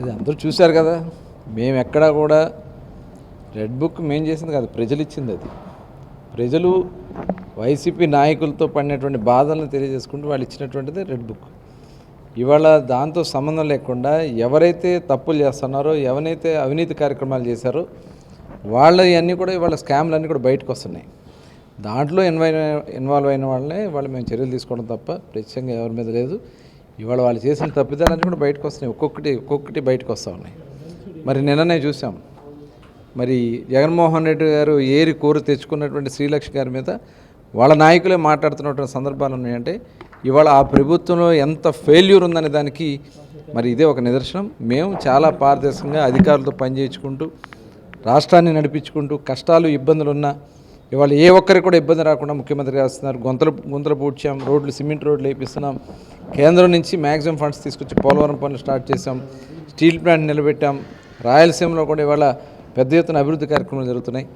ఇది అందరూ చూశారు కదా మేము ఎక్కడా కూడా రెడ్ బుక్ మేము చేసింది కాదు ప్రజలు ఇచ్చింది అది. ప్రజలు వైసీపీ నాయకులతో పడినటువంటి బాధలను తెలియజేసుకుంటూ వాళ్ళు ఇచ్చినటువంటిది రెడ్ బుక్. ఇవాళ దాంతో సంబంధం లేకుండా ఎవరైతే తప్పులు చేస్తున్నారో ఎవరైతే అవినీతి కార్యక్రమాలు చేశారో వాళ్ళ అన్నీ కూడా ఇవాళ స్కామ్లు అన్నీ కూడా బయటకు వస్తున్నాయి. దాంట్లో ఇన్వాల్వ్ ఇన్వాల్వ్ అయిన వాళ్ళనే వాళ్ళు మేము చర్యలు తీసుకోవడం తప్ప ప్రత్యేకంగా ఎవరి మీద లేదు. ఇవాళ వాళ్ళు చేసిన తప్పిదాలన్నీ కూడా బయటకు వస్తున్నాయి. ఒక్కొక్కటి ఒక్కొక్కటి బయటకు వస్తూ ఉన్నాయి. మరి నిన్ననే చూసాం మరి జగన్మోహన్ రెడ్డి గారు ఏరి కోరి తెచ్చుకున్నటువంటి శ్రీలక్ష్మి గారి మీద వాళ్ళ నాయకులే మాట్లాడుతున్నటువంటి సందర్భాలు ఉన్నాయంటే ఇవాళ ఆ ప్రభుత్వంలో ఎంత ఫెయిల్యూర్ ఉందనే దానికి మరి ఇదే ఒక నిదర్శనం. మేము చాలా పారదర్శకంగా అధికారులతో పనిచేయించుకుంటూ రాష్ట్రాన్ని నడిపించుకుంటూ కష్టాలు ఇబ్బందులు ఉన్నా ఇవాళ ఏ ఒక్కరికి కూడా ఇబ్బంది రాకుండా ముఖ్యమంత్రి చేస్తున్నారు గొంతలు గుంతలు పూడ్చాం రోడ్లు సిమెంట్ రోడ్లు వేపిస్తున్నాం. కేంద్రం నుంచి మ్యాక్సిమం ఫండ్స్ తీసుకొచ్చి పోలవరం పనులు స్టార్ట్ చేసాం స్టీల్ ప్లాంట్ నిలబెట్టాం. రాయలసీమలో కూడా ఇవాళ పెద్ద ఎత్తున అభివృద్ధి కార్యక్రమాలు జరుగుతున్నాయి.